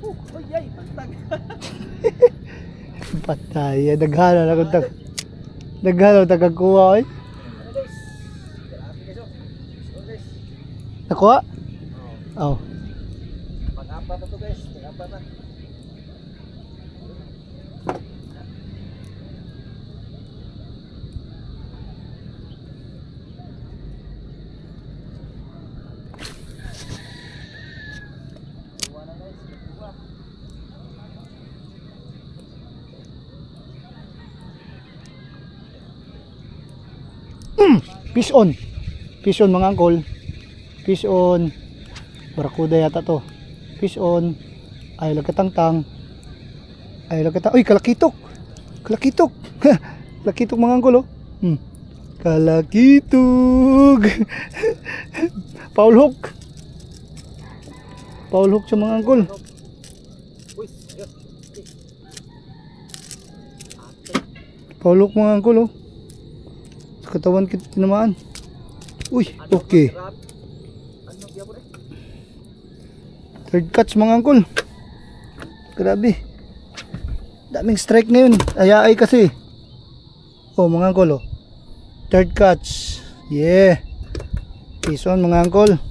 Uy, ay, pagtag. Patay, daghana na kung tag. Daghana tagakuha oh. So guys. Nakuha? Oh. Oh. Pag-apat na to guys. Pag-apat na. Fish on. Fish on mga angkol. Fish on. Barakuda yata to. Fish on. Ay lagkatangtang. Ay lagkatang. Uy, kalakitok. Kalakitok. kalakitok mga angkol oh. Hmm. Kalakitok. Paul hook. Paul hook sa mga angkol. Paul hook mga angkol oh. Katawan kita tinamaan. Uy, okay. Third catch mga angkol. Grabe. Daming strike ngayon. Ayaay kasi. Oh mga angkol oh. Third catch. Yeah. Peace on mga angkol.